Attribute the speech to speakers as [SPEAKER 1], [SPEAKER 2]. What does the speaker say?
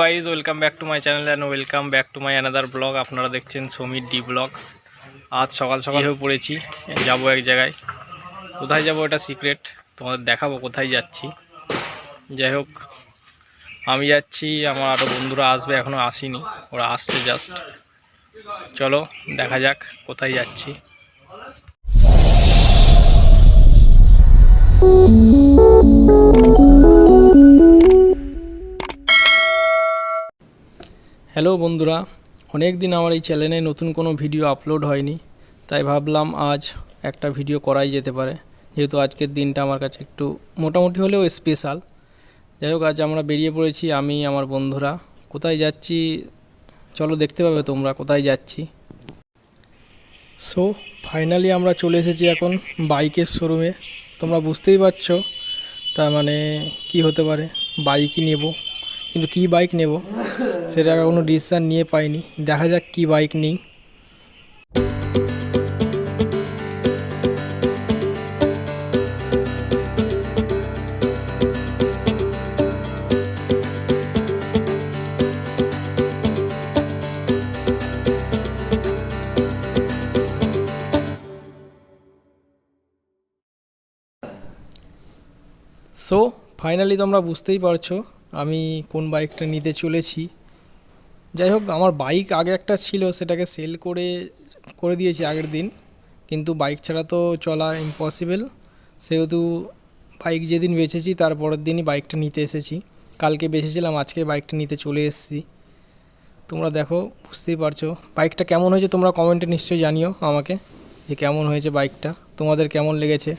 [SPEAKER 1] Guys welcome back to my channel and welcome back to my another blog আপনারা দেখছেন Samir D blog আজ সকাল সকাল হয়ে পড়েছি, যাব এক জায়গায়। কোথায় যাব এটা সিক্রেট তোমাদের দেখাবো কোথায় যাচ্ছি। যাই হোক, আমি যাচ্ছি, আমার আরও বন্ধুরা আসবে এখনও আসেনি। ওরা আসছে জাস্ট চলো, দেখা যাক কোথায় যাচ্ছি। হ্যালো বন্ধুরা অনেক দিন আমার এই চ্যানেলে নতুন কোনো ভিডিও আপলোড হয়নি, তাই ভাবলাম আজ একটা ভিডিও করাই যেতে পারে। যেহেতু আজকের দিনটা আমার কাছে একটু মোটামুটি হলেও স্পেশাল যাই হোক, আজ আমরা বেরিয়ে পড়েছি আমি, আমার বন্ধুরা। কোথায় যাচ্ছি? চলো দেখতে পাবে তোমরা কোথায় যাচ্ছি। সো ফাইনালি আমরা চলে এসেছি এখন বাইকের শোরুমে তোমরা বুঝতেই পারছ, তার মানে কি হতে পারে? বাইকই নেব। কিন্তু কি বাইক নেব? সেটা কোনো ডিসিশান নিয়ে পাইনি। দেখা যাক কি বাইক নেই। সো ফাইনালি তোমরা বুঝতেই পারছ আমি কোন বাইকটা নিতে চলেছি। যাই হোক, আমার বাইক আগে একটা ছিল, সেটাকে সেল করে করে দিয়েছি আগের দিন। কিন্তু বাইক ছাড়া তো চলা ইম্পসিবল সেহেতু বাইক যেদিন বেচেছি, তার পরের দিনই বাইকটা নিতে এসেছি। কালকে বেচেছিলাম, আজকে বাইকটা নিতে চলে এসেছি। তোমরা দেখো, বুঝতেই পারছ। বাইকটা কেমন হয়েছে, তোমরা কমেন্টে নিশ্চয়ই জানিও আমাকে যে কেমন হয়েছে বাইকটা। তোমাদের কেমন লেগেছে?